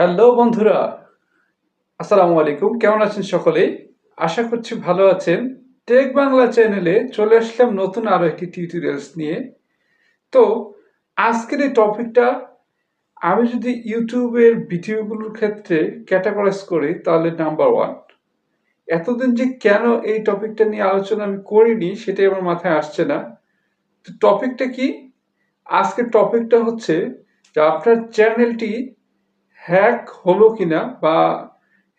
Hello বন্ধুরা, আসসালামু আলাইকুম। কেমন আছেন সকলে আশা করছি ভালো আছেন। টেক বাংলা চ্যানেলে চলে আসলাম নতুন আরও একটি টিউটোরিয়ালস নিয়ে। তো, আজকের এই টপিকটা, আমি যদি ইউটিউবের ভিডিওগুলোর ক্ষেত্রে ক্যাটাগরাইজ করি, তাহলে নাম্বার ওয়ান এতদিন যে কেন এই টপিকটা নিয়ে আলোচনা আমি করিনি, সেটাই আমার মাথায় আসছে না। তো টপিকটা কি? আজকের টপিকটা হচ্ছে, যে আপনার চ্যানেলটি হ্যাক হলো কিনা বা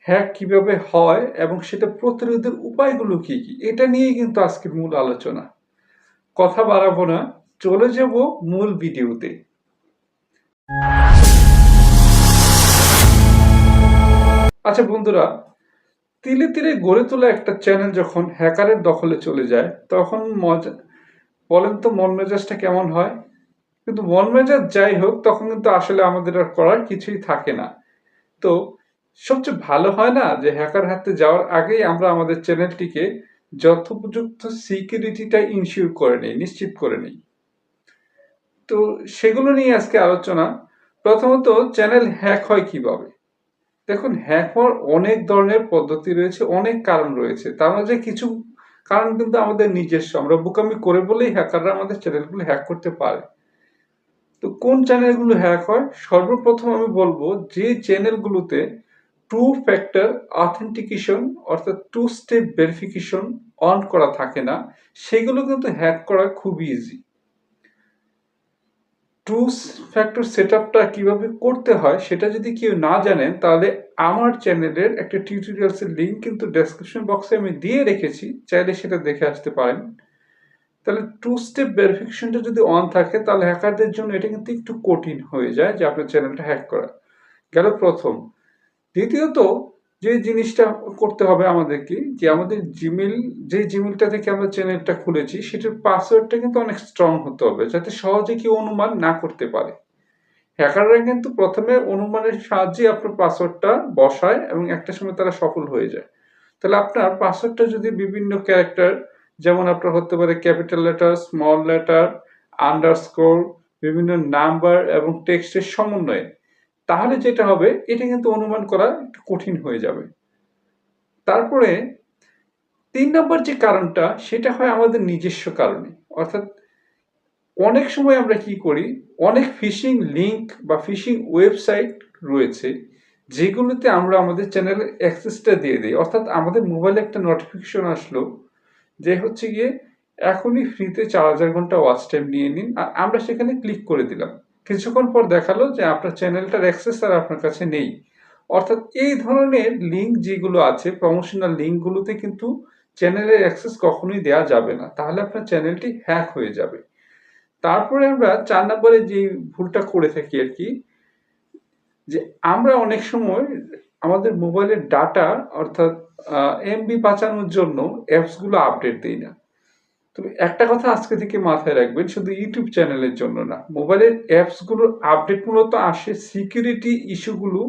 হ্যাক কীভাবে হয় এবং সেটা প্রতিরোধের উপায়গুলো কি কি, এটা নিয়েই কিন্তু আজকের মূল আলোচনা। কথা বাড়াবো না, চলে যাব মূল ভিডিওতে। আচ্ছা বন্ধুরা, তিলে তিলে গড়ে তোলা একটা চ্যানেল যখন হ্যাকারের দখলে চলে যায়, তখন মজা, বলেন তো মন মেজাজটা কেমন হয়? কিন্তু মন মেজাজ যাই হোক, তখন কিন্তু আসলে আমাদের আর করার কিছুই থাকে না। তো সবচেয়ে ভালো হয় না যে হ্যাকার হাতে যাওয়ার আগেই আমরা আমাদের চ্যানেলটিকে যথোপযুক্ত সিকিউরিটিটা ইনশিওর করে নিই, নিশ্চিত করে নিই। তো সেগুলো নিয়ে আজকে আলোচনা। প্রথমত চ্যানেল হ্যাক হয় কীভাবে? দেখুন হ্যাক হওয়ার অনেক ধরনের পদ্ধতি রয়েছে, অনেক কারণ রয়েছে। তার মধ্যে কিছু কারণ কিন্তু আমাদের নিজস্ব। আমরা বোকামি করে বলেই হ্যাকাররা আমাদের চ্যানেলগুলো হ্যাক করতে পারে। তো কোন চ্যানেলগুলো হ্যাক হয়? সর্বপ্রথম আমি বলব যে চ্যানেলগুলোতে টু ফ্যাক্টর অথেন্টিকেশন অর্থাৎ টু স্টেপ ভেরিফিকেশন অন করা থাকে না, সেগুলো কিন্তু হ্যাক করা খুব ইজি টু ফ্যাক্টর সেট আপটা কীভাবে করতে হয় সেটা যদি কেউ না জানেন তাহলে আমার চ্যানেলের একটা টিউটোরিয়ালসের লিঙ্ক কিন্তু ডেসক্রিপশন বক্সে আমি দিয়ে রেখেছি, চাইলে সেটা দেখে আসতে পারেন। তাহলে টু স্টেপ ভেরিফিকেশনটা যদি অন থাকে, তাহলে হ্যাকারদের জন্য এটা কিন্তু একটু কঠিন হয়ে যায় যে আপনার চ্যানেলটা হ্যাক করা। গেল প্রথম। দ্বিতীয়ত, যে জিনিসটা করতে হবে আমাদেরকে, যে আমাদের জিমেল যে জিমেলটা থেকে আমরা চ্যানেলটা খুলেছি, সেটার পাসওয়ার্ডটা কিন্তু অনেক স্ট্রং হতে হবে, যাতে সহজে কেউ অনুমান না করতে পারে। হ্যাকাররা কিন্তু প্রথমে অনুমানের সাহায্যে আপনার পাসওয়ার্ডটা বসায় এবং একটা সময় তারা সফল হয়ে যায়। তাহলে আপনার পাসওয়ার্ডটা যদি বিভিন্ন ক্যারেক্টার যেমন আপনার হতে পারে capital letter, small letter, underscore, বিভিন্ন নাম্বার এবং টেক্সটের সমন্বয়ে। তাহলে যেটা হবে, এটা কিন্তু অনুমান করা একটু কঠিন হয়ে যাবে। তারপরে তিন নম্বর যে কারণটা, সেটা হয় আমাদের নিজস্ব কারণে। অর্থাৎ অনেক সময় আমরা কি করি, অনেক ফিশিং লিংক বা ফিশিং ওয়েবসাইট রয়েছে, যেগুলোতে আমরা আমাদের চ্যানেলের অ্যাক্সেসটা দিয়ে দিই। অর্থাৎ আমাদের মোবাইলে একটা নোটিফিকেশন আসলো যে হচ্ছে গিয়ে এখনই ফ্রিতে চার হাজার ঘণ্টা ওয়াচ টাইম নিয়ে নিন। আর আমরা সেখানে ক্লিক করে দিলাম। কিছুক্ষণ পর দেখাল যে আপনার চ্যানেলটার অ্যাক্সেস আর আপনার কাছে নেই। অর্থাৎ এই ধরনের লিঙ্ক যেগুলো আছে প্রমোশনাল লিঙ্কগুলোতে কিন্তু চ্যানেলের অ্যাক্সেস কখনোই দেওয়া যাবে না। তাহলে আপনার চ্যানেলটি হ্যাক হয়ে যাবে। তারপরে আমরা চার নম্বরে যে ভুলটা করে থাকি আর কি, যে আমরা অনেক সময় আমাদের মোবাইলের ডাটা অর্থাৎ এমবি বাঁচানোর জন্য অ্যাপসগুলো আপডেট দিই না। তবে একটা কথা আজকে থেকে মাথায় রাখবেন, শুধু ইউটিউব চ্যানেলের জন্য না মোবাইলের অ্যাপসগুলোর আপডেট মূলত আসে সিকিউরিটি ইস্যুগুলো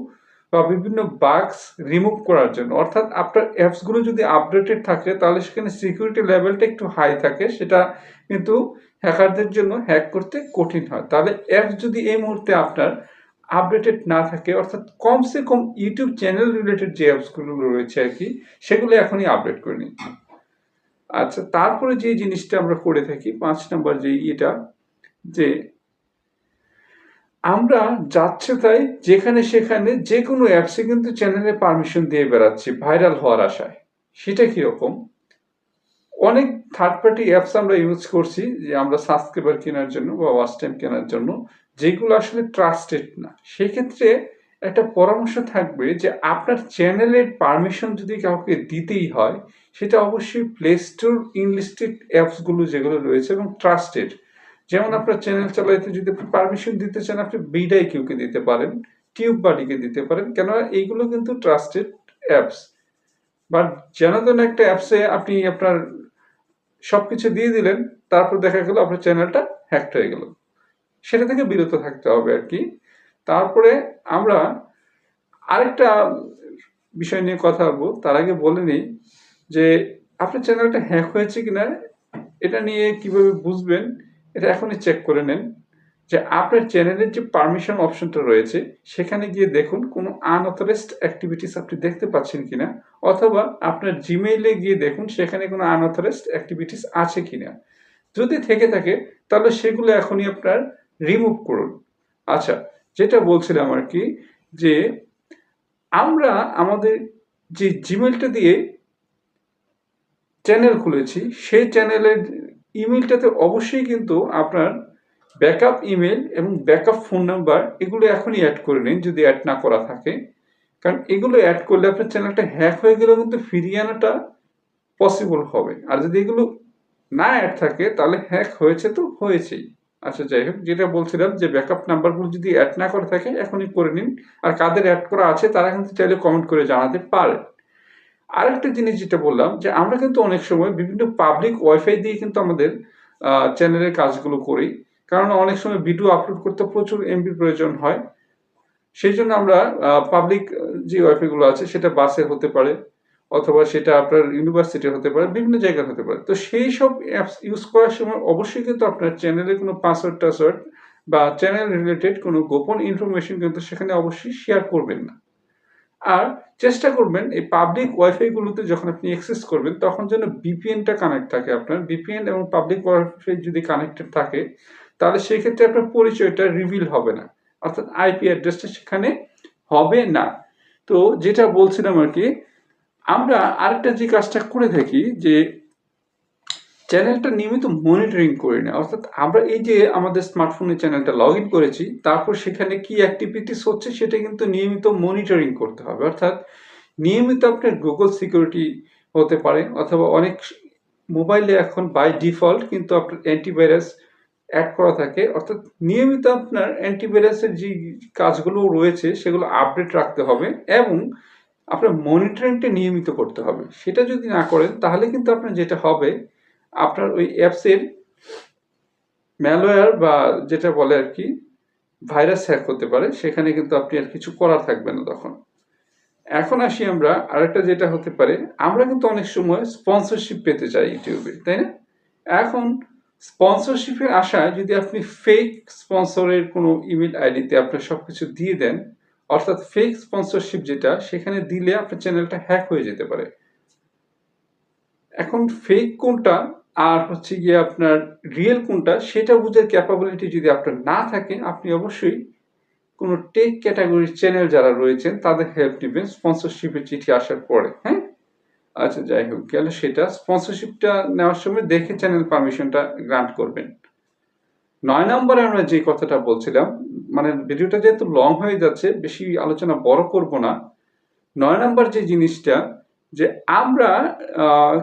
বা বিভিন্ন বাগস রিমুভ করার জন্য। অর্থাৎ আপনার অ্যাপসগুলো যদি আপডেটেড থাকে, তাহলে সেখানে সিকিউরিটি লেভেলটা একটু হাই থাকে, সেটা কিন্তু হ্যাকারদের জন্য হ্যাক করতে কঠিন হয়। তাহলে অ্যাপস যদি এই মুহূর্তে আপনার আপডেটেড না থাকে, অর্থাৎ কমসে কম ইউটিউব চ্যানেল রিলেটেড যে অ্যাপসগুলো রয়েছে আর কি, সেগুলো এখনই আপডেট করে নিন। আচ্ছা তারপরে যে জিনিসটা আমরা করে থাকি, পাঁচ নাম্বার যে ইয়েটা, যে আমরা যাচ্ছে তাই যেখানে সেখানে যে কোনো অ্যাপসে কিন্তু চ্যানেলে পারমিশন দিয়ে বেড়াচ্ছি ভাইরাল হওয়ার আশায়। সেটা কীরকম অনেক থার্ড পার্টি অ্যাপস আমরা ইউজ করছি, যে আমরা সাবস্ক্রাইবার কেনার জন্য বা ওয়াচ টাইম কেনার জন্য। যেগুলো আসলে ট্রাস্টেড না। সেক্ষেত্রে একটা পরামর্শ থাকবে যে আপনার চ্যানেলের পারমিশন যদি কাউকে দিতেই হয়, সেটা অবশ্যই প্লে স্টোর ইনলিস্টেড অ্যাপসগুলো যেগুলো রয়েছে এবং ট্রাস্টেড যেমন আপনার চ্যানেল চালাইতে যদি আপনি পারমিশন দিতে চান, আপনি বিডাই কিউকে দিতে পারেন টিউব বাডিকে দিতে পারেন, কেননা এইগুলো কিন্তু ট্রাস্টেড অ্যাপস বাট যেন একটা অ্যাপসে আপনি আপনার সব কিছু দিয়ে দিলেন, তারপর দেখা গেল আপনার চ্যানেলটা হ্যাক হয়ে গেল। সেটা থেকে বিরত থাকতে হবে আর কি। তারপরে আমরা আরেকটা বিষয় নিয়ে কথা বলব। তার আগে বলে নিই যে, আপনার চ্যানেলটা হ্যাক হয়েছে কিনা, এটা নিয়ে কীভাবে বুঝবেন, এটা এখনই চেক করে নেন যে আপনার চ্যানেলের যে পারমিশন অপশনটা রয়েছে, সেখানে গিয়ে দেখুন কোনো আনঅথরাইজড অ্যাক্টিভিটিস আপনি দেখতে পাচ্ছেন কিনা, অথবা আপনার জিমেইলে গিয়ে দেখুন সেখানে কোনো আনঅথরাইজড অ্যাক্টিভিটিস আছে কিনা। যদি থেকে থাকে, তাহলে সেগুলো এখনই আপনার রিমুভ করুন। আচ্ছা যেটা বলছিলাম আর কি, যে আমরা আমাদের যে জিমেলটা দিয়ে চ্যানেল খুলেছি, সেই চ্যানেলের ইমেলটাতে অবশ্যই কিন্তু আপনার ব্যাকআপ ইমেল এবং ব্যাকআপ ফোন নাম্বার এগুলো এখনই অ্যাড করে নিন যদি অ্যাড না করা থাকে। কারণ এগুলো অ্যাড করলে আপনার চ্যানেলটা হ্যাক হয়ে গেলেও কিন্তু ফিরিয়ে আনাটা পসিবল হবে। আর যদি এগুলো না অ্যাড থাকে, তাহলে হ্যাক হয়েছে তো হয়েছেই। আচ্ছা যাই হোক, যেটা বলছিলাম যে ব্যাকআপ নাম্বারগুলো যদি অ্যাড না করে থাকে, এখনই করে নিন। আর কাদের অ্যাড করা আছে, তারা কিন্তু চাইলে কমেন্ট করে জানাতে পারে আরেকটা জিনিস যেটা বললাম, যে আমরা কিন্তু অনেক সময় বিভিন্ন পাবলিক ওয়াইফাই দিয়ে কিন্তু আমাদের চ্যানেলের কাজগুলো করি। কারণ অনেক সময় ভিডিও আপলোড করতে প্রচুর এমবি প্রয়োজন হয়। সেই জন্য আমরা পাবলিক যে ওয়াইফাইগুলো আছে, সেটা বাসে হতে পারে। অথবা সেটা আপনার ইউনিভার্সিটি হতে পারে, বিভিন্ন জায়গায় হতে পারে। তো সেই সব অ্যাপস ইউজ করার সময় অবশ্যই কিন্তু আপনার চ্যানেলের কোনো পাসওয়ার্ড টাসওয়ার্ড বা চ্যানেল রিলেটেড কোনো গোপন ইনফরমেশন কিন্তু সেখানে অবশ্যই শেয়ার করবেন না। আর চেষ্টা করবেন এই পাবলিক ওয়াইফাইগুলোতে যখন আপনি অ্যাক্সেস করবেন, তখন যেন বিপিএনটা কানেক্ট থাকে আপনার। বিপিএন এবং পাবলিক ওয়াইফাই যদি কানেক্টেড থাকে, তাহলে সেই ক্ষেত্রে আপনার পরিচয়টা রিভিল হবে না। অর্থাৎ আইপি অ্যাড্রেসটা সেখানে হবে না। তো যেটা বলছিলাম আর কি আমরা আরেকটা যে কাজটা করে থাকি যে চ্যানেলটা নিয়মিত মনিটরিং করি না অর্থাৎ আমরা এই যে আমাদের স্মার্টফোনে চ্যানেলটা লগ ইন করেছি, তারপর সেখানে কি অ্যাক্টিভিটিস হচ্ছে সেটা কিন্তু নিয়মিত মনিটরিং করতে হবে। অর্থাৎ নিয়মিত আপনার গুগল সিকিউরিটি হতে পারে অথবা অনেক মোবাইলে এখন বাই ডিফল্ট কিন্তু আপনার অ্যান্টিভাইরাস অ্যাড করা থাকে। অর্থাৎ নিয়মিত আপনার অ্যান্টিভাইরাসের যে কাজগুলো রয়েছে সেগুলো আপডেট রাখতে হবে এবং আপনার মনিটরিংটা নিয়মিত করতে হবে। সেটা যদি না করেন, তাহলে কিন্তু আপনার যেটা হবে, আপনার ওই অ্যাপসের ম্যালওয়্যার বা যেটা বলে আর কি ভাইরাস হ্যাক হতে পারে। সেখানে কিন্তু আপনি আর কিছু করার থাকবে না তখন। এখন আসি আমরা, আরেকটা যেটা হতে পারে, আমরা কিন্তু অনেক সময় স্পন্সরশিপ পেতে চাই ইউটিউবে, তাই না? এখন স্পন্সরশিপের আশায় যদি আপনি ফেক স্পন্সরের কোনো ইমেল আইডিতে আপনার সব কিছু দিয়ে দেন অর্থাৎ ফেক স্পন্সরশিপ যেটা, সেখানে দিলে আপনার চ্যানেলটা হ্যাক হয়ে যেতে পারে। এখন ফেক কোনটা আর হচ্ছে গিয়ে আপনার রিয়েল কোনটা, সেটা বুঝার ক্যাপাবিলিটি যদি আপনার না থাকে, আপনি অবশ্যই কোনো টেক ক্যাটাগরির চ্যানেল যারা রয়েছেন, তাদের হেল্প নেবেন স্পন্সরশিপের চিঠি আসার পরে হ্যাঁ? আচ্ছা যাই হোক, গেলে সেটা। স্পন্সরশিপটা নেওয়ার সময় দেখে চ্যানেল পারমিশনটা গ্রান্ট করবেন। নয় নম্বরে আমরা যে কথাটা বলছিলাম মানে ভিডিওটা যেহেতু লং হয়ে যাচ্ছে, বেশি আলোচনা বড় করব না। নয় নম্বর যে জিনিসটা, যে আমরা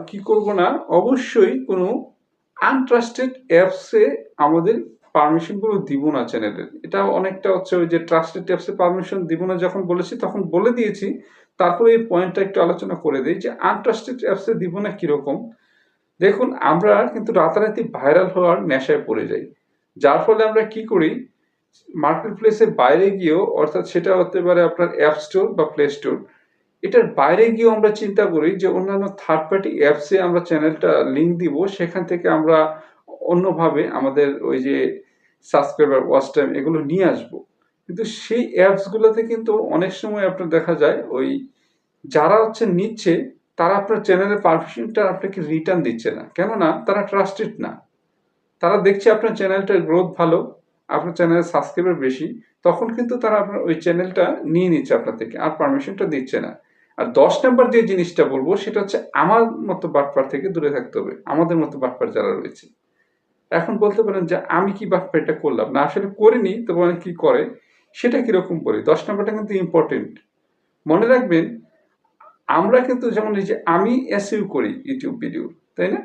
কি করব না, অবশ্যই কোনো আনট্রাস্টেড অ্যাপসে আমাদের পারমিশনগুলো দিব না চ্যানেলের এটা অনেকটা হচ্ছে ওই যে ট্রাস্টেড অ্যাপসে পারমিশন দিব না যখন বলেছি, তখন বলে দিয়েছি, তারপরে এই পয়েন্টটা একটু আলোচনা করে দিই যে আনট্রাস্টেড অ্যাপসে দিব না কীরকম। দেখুন, আমরা কিন্তু রাতারাতি ভাইরাল হওয়ার নেশায় পড়ে যাই। যার ফলে আমরা কি করি? মার্কেট প্লেসের বাইরে গিয়েও, অর্থাৎ সেটা হতে পারে আপনার অ্যাপ স্টোর বা প্লে স্টোর এটার বাইরে গিয়েও আমরা চিন্তা করি যে অন্যান্য থার্ড পার্টি অ্যাপসে আমরা চ্যানেলটা লিঙ্ক দিব, সেখান থেকে আমরা অন্যভাবে আমাদের ওই যে সাবস্ক্রাইবার ওয়াচ টাইম এগুলো নিয়ে আসব। কিন্তু সেই অ্যাপসগুলোতে কিন্তু অনেক সময় আপনার দেখা যায়, ওই যারা হচ্ছে নিচ্ছে, তারা আপনার চ্যানেলের পারমিশনটা আপনাকে রিটার্ন দিচ্ছে না। কেননা, তারা ট্রাস্টেড না। তারা দেখছে আপনার চ্যানেলটার গ্রোথ ভালো, আপনার চ্যানেলের সাবস্ক্রাইবার বেশি, তখন কিন্তু তারা আপনার ওই চ্যানেলটা নিয়ে নিচ্ছে আপনার থেকে, আর পারমিশনটা দিচ্ছে না। আর দশ নাম্বার যে জিনিসটা বলব, সেটা হচ্ছে আমার মতো বাটপার থেকে দূরে থাকতে হবে, আমাদের মতো বাটপার যারা রয়েছে। এখন বলতে পারেন যে আমি কি বাটপারটা করলাম? না, আসলে করিনি, তবে অনেক কি করে? সেটা কীরকম বলি দশ নাম্বারটা কিন্তু ইম্পর্টেন্ট মনে রাখবেন, আমরা কিন্তু যেমন এই যে আমি এসইউ করি ইউটিউব ভিডিও তাই না?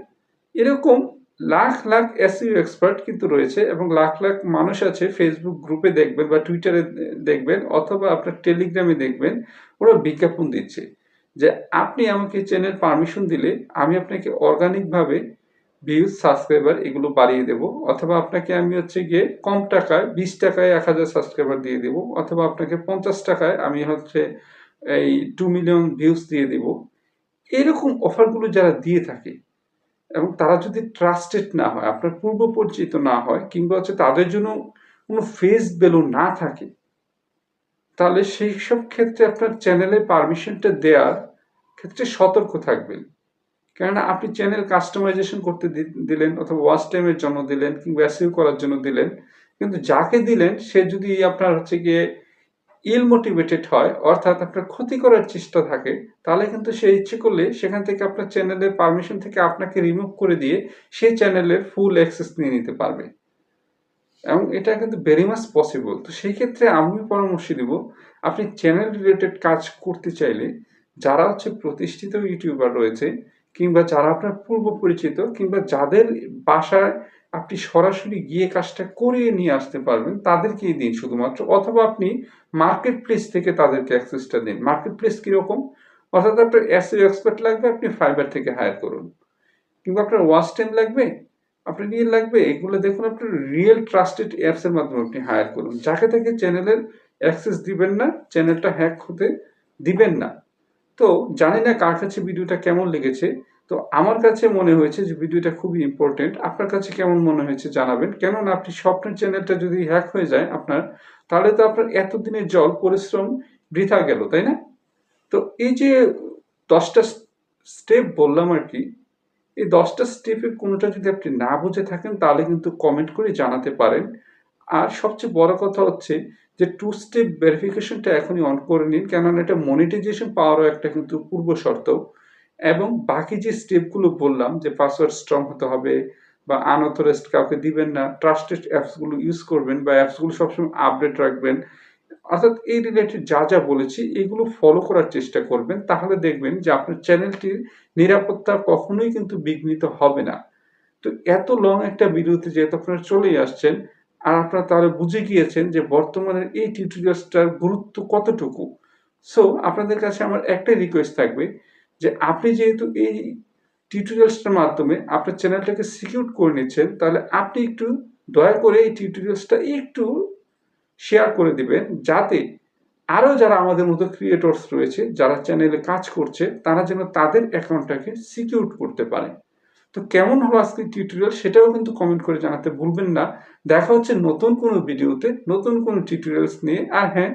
এরকম লাখ লাখ এসইউ এক্সপার্ট কিন্তু রয়েছে এবং লাখ লাখ মানুষ আছে ফেসবুক গ্রুপে দেখবেন বা টুইটারে দেখবেন অথবা আপনার টেলিগ্রামে দেখবেন, ওরা বিজ্ঞাপন দিচ্ছে যে আপনি আমাকে চ্যানেল পারমিশন দিলে আমি আপনাকে অর্গানিকভাবে ভিউজ সাবস্ক্রাইবার এগুলো বাড়িয়ে দেব অথবা আপনাকে আমি হচ্ছে গিয়ে কম টাকায় বিশ টাকায় এক হাজার সাবস্ক্রাইবার দিয়ে দেবো অথবা আপনাকে পঞ্চাশ টাকায় আমি হচ্ছে এই টু মিলিয়ন ভিউজ দিয়ে দেব। এরকম অফারগুলো যারা দিয়ে থাকে এবং তারা যদি ট্রাস্টেড না হয়, আপনার পূর্ব পরিচিত না হয়, কিংবা হচ্ছে তাদের জন্য কোনো ফেস ভ্যালু না থাকে, তাহলে সেই সব ক্ষেত্রে আপনার চ্যানেলে পারমিশনটা দেওয়ার ক্ষেত্রে সতর্ক থাকবেন। কেননা আপনি চ্যানেল কাস্টমাইজেশন করতে দিলেন অথবা ওয়াচ টাইমের জন্য দিলেন কিংবা এসইও করার জন্য দিলেন, কিন্তু যাকে দিলেন, সে যদি আপনার হচ্ছে গিয়ে ইল মোটিভেটেড হয়, অর্থাৎ আপনার ক্ষতি করার চেষ্টা থাকে, তাহলে কিন্তু সে ইচ্ছে করলে সেখান থেকে আপনার চ্যানেলের পারমিশন থেকে আপনাকে রিমুভ করে দিয়ে সেই চ্যানেলের ফুল অ্যাক্সেস নিয়ে নিতে পারবে। এবং এটা কিন্তু ভেরি মাচ পসিবল তো সেই ক্ষেত্রে আমি পরামর্শ দিব, আপনি চ্যানেল রিলেটেড কাজ করতে চাইলে, যারা হচ্ছে প্রতিষ্ঠিত ইউটিউবার রয়েছে, কিংবা যারা আপনার পূর্ব পরিচিত কিংবা যাদের বাসায় আপনি সরাসরি গিয়ে কাজটা করিয়ে নিয়ে আসতে পারবেন তাদেরকেই দিন শুধুমাত্র। অথবা আপনি মার্কেট প্লেস থেকে তাদেরকে অ্যাক্সেসটা দিন। মার্কেট প্লেস কীরকম? অর্থাৎ আপনার এসইও এক্সপার্ট লাগবে, আপনি ফাইবার থেকে হায়ার করুন। কিংবা আপনার ওয়াচ টাইম লাগবে, আপনার রিয়েল লাগবে, এগুলো দেখুন, আপনার রিয়েল ট্রাস্টেড অ্যাপস এর মাধ্যমে আপনি হায়ার করুন। যাকে থেকে চ্যানেলের অ্যাক্সেস দিবেন না চ্যানেলটা হ্যাক হতে দিবেন না। তো জানি না কার কাছে ভিডিওটা কেমন লেগেছে। তো আমার কাছে মনে হয়েছে যে ভিডিওটা খুবই ইম্পর্টেন্ট আপনার কাছে কেমন মনে হয়েছে জানাবেন। কেননা আপনি স্বপ্নের চ্যানেলটা যদি হ্যাক হয়ে যায় আপনার, তাহলে তো আপনার এতদিনের জল, পরিশ্রম বৃথা গেল, তাই না? তো এই যে দশটা স্টেপ বললাম আর কি, এই দশটা স্টেপের কোনোটা যদি আপনি না বুঝে থাকেন, তাহলে কিন্তু কমেন্ট করে জানাতে পারেন। আর সবচেয়ে বড় কথা হচ্ছে যে টু স্টেপ ভেরিফিকেশনটা এখনই অন করে নিন। কেননা এটা মনিটাইজেশন পাওয়ারও একটা কিন্তু পূর্ব শর্ত এবং বাকি যে স্টেপগুলো বললাম, যে পাসওয়ার্ড স্ট্রং হতে হবে বা আনঅথরাইজড কাউকে দিবেন না ট্রাস্টেড অ্যাপসগুলো ইউজ করবেন বা অ্যাপসগুলো সবসময় আপডেট রাখবেন, অর্থাৎ এই রিলেটেড যা যা বলেছি, এগুলো ফলো করার চেষ্টা করবেন, তাহলে দেখবেন যে আপনার চ্যানেলটির নিরাপত্তা কখনোই কিন্তু বিঘ্নিত হবে না। তো এত লং একটা ভিডিওতে যেহেতু আপনারা চলেই আসছেন, আর আপনারা তাহলে বুঝে গিয়েছেন যে বর্তমানের এই টিউটোরিয়ালসটার গুরুত্ব কতটুকু। সো আপনাদের কাছে আমার একটাই রিকোয়েস্ট থাকবে যে আপনি যেহেতু এই টিউটোরিয়ালসটার মাধ্যমে আপনার চ্যানেলটাকে সিকিউর করে নিচ্ছেন, তাহলে আপনি একটু দয়া করে এই টিউটোরিয়ালসটা একটু শেয়ার করে দিবেন, যাতে আরও যারা আমাদের মতো ক্রিয়েটর্স রয়েছে, যারা চ্যানেলে কাজ করছে, তারা যেন তাদের অ্যাকাউন্টটাকে সিকিউর করতে পারে। তো কেমন হলো আজকে টিউটোরিয়াল সেটাও কিন্তু কমেন্ট করে জানাতে ভুলবেন না। দেখা হচ্ছে নতুন কোনো ভিডিওতে নতুন কোনো টিউটোরিয়ালস নিয়ে। আর হ্যাঁ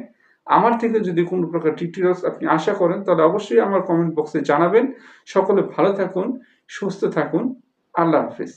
আমার থেকে যদি কোনো প্রকার টিউটোরিয়ালস আপনি আশা করেন, তাহলে অবশ্যই আমার কমেন্ট বক্সে জানাবেন। সকলে ভালো থাকুন, সুস্থ থাকুন। আল্লাহ হাফিজ।